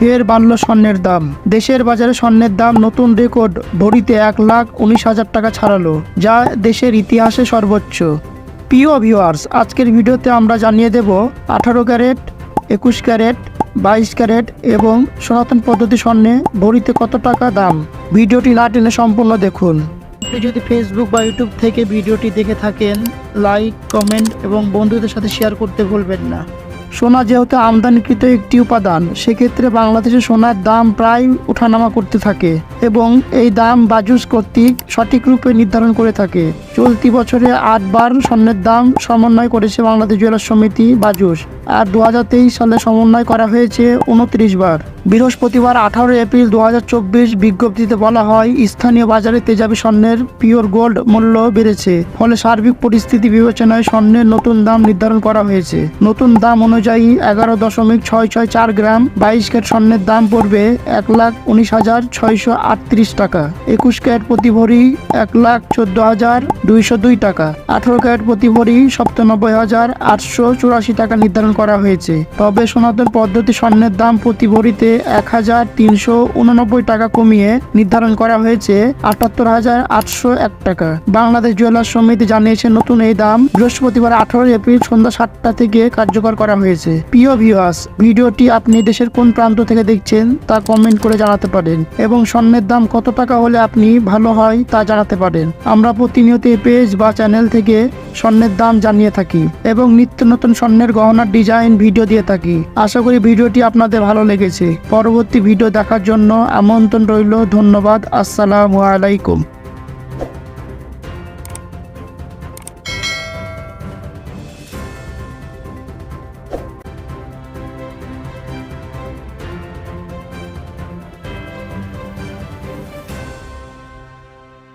ফের বাড়ল স্বর্ণের দাম। দেশের বাজারে স্বর্ণের দাম নতুন রেকর্ড ভরিতে এক লাখ উনিশ হাজার টাকা ছাড়ালো, যা দেশের ইতিহাসে সর্বোচ্চ। প্রিয় ভিউয়ার্স আজকের ভিডিওতে আমরা জানিয়ে দেব আঠারো ক্যারেট, একুশ ক্যারেট, বাইশ ক্যারেট এবং সনাতন পদ্ধতি স্বর্ণে ভরিতে কত টাকা দাম। ভিডিওটি না টেনে সম্পূর্ণ দেখুন। আপনি যদি ফেসবুক বা ইউটিউব থেকে ভিডিওটি দেখে থাকেন লাইক কমেন্ট এবং বন্ধুদের সাথে শেয়ার করতে ভুলবেন না। সোনা যেহেতু আমদানিকৃত একটি উপাদান, সেক্ষেত্রে বাংলাদেশে সোনার দাম প্রায় ওঠানামা করতে থাকে এবং এই দাম বাজুস কর্তৃক সঠিক রূপে নির্ধারণ করে থাকে। চলতি বছরে আটবার স্বর্ণের দাম সমন্বয় করেছে বাংলাদেশ জুয়েলার্স সমিতি বাজুস আর দু হাজার তেইশ সালে সমন্বয় করা হয়েছে উনত্রিশ বার। বৃহস্পতিবার আঠারো এপ্রিল দু হাজার চব্বিশ বিজ্ঞপ্তিতে বলা হয়, স্থানীয় বাজারে তেজাবি স্বর্ণের পিওর গোল্ড মূল্য বেড়েছে, ফলে সার্বিক পরিস্থিতি বিবেচনায় স্বর্ণের নতুন দাম নির্ধারণ করা হয়েছে। নতুন দাম অনুযায়ী এগারো দশমিক ছয় ছয় চার গ্রাম বাইশ ক্যারেট স্বর্ণের দাম পড়বে এক লাখ উনিশ হাজার ছয়শো আটত্রিশ টাকা। একুশ ক্যারেট প্রতি ভরি এক লাখ চোদ্দ হাজার দুইশো দুই টাকা। আঠারো ক্যারেট প্রতি ভরি সপ্তানব্বই হাজার আটশো চুরাশি টাকা নির্ধারণ করা হয়েছে। তবে সনাতন পদ্ধতি স্বর্ণের দাম প্রতি ভরিতে এক হাজার তিনশো উননব্বই টাকা কমিয়ে নির্ধারণ করা হয়েছে আটাত্তর হাজার আটশো এক টাকা। বাংলাদেশ জুয়েলার্স সমিতি জানিয়েছে, নতুন এই দাম বৃহস্পতিবার আঠারো এপ্রিল সন্ধ্যা সাতটা থেকে কার্যকর করা হয়েছে। প্রিয় ভিউয়ার্স, ভিডিওটি আপনি দেশের কোন প্রান্ত থেকে দেখছেন তা কমেন্ট করে জানাতে পারেন এবং স্বর্ণের দাম কত টাকা হলে আপনি ভালো হয় তা জানাতে পারেন। আমরা প্রতিনিয়ত পেজ বা চ্যানেল থেকে স্বর্ণের দাম জানিয়ে থাকি এবং নিত্য নতুন স্বর্ণের গহনার ডিজাইন, ভিডিও দিয়ে থাকি। আশা করি ভিডিওটি আপনাদের ভালো লেগেছে। পরবর্তী ভিডিও দেখার জন্য আমন্ত্রণ রইল। ধন্যবাদ। আসসালামু আলাইকুম।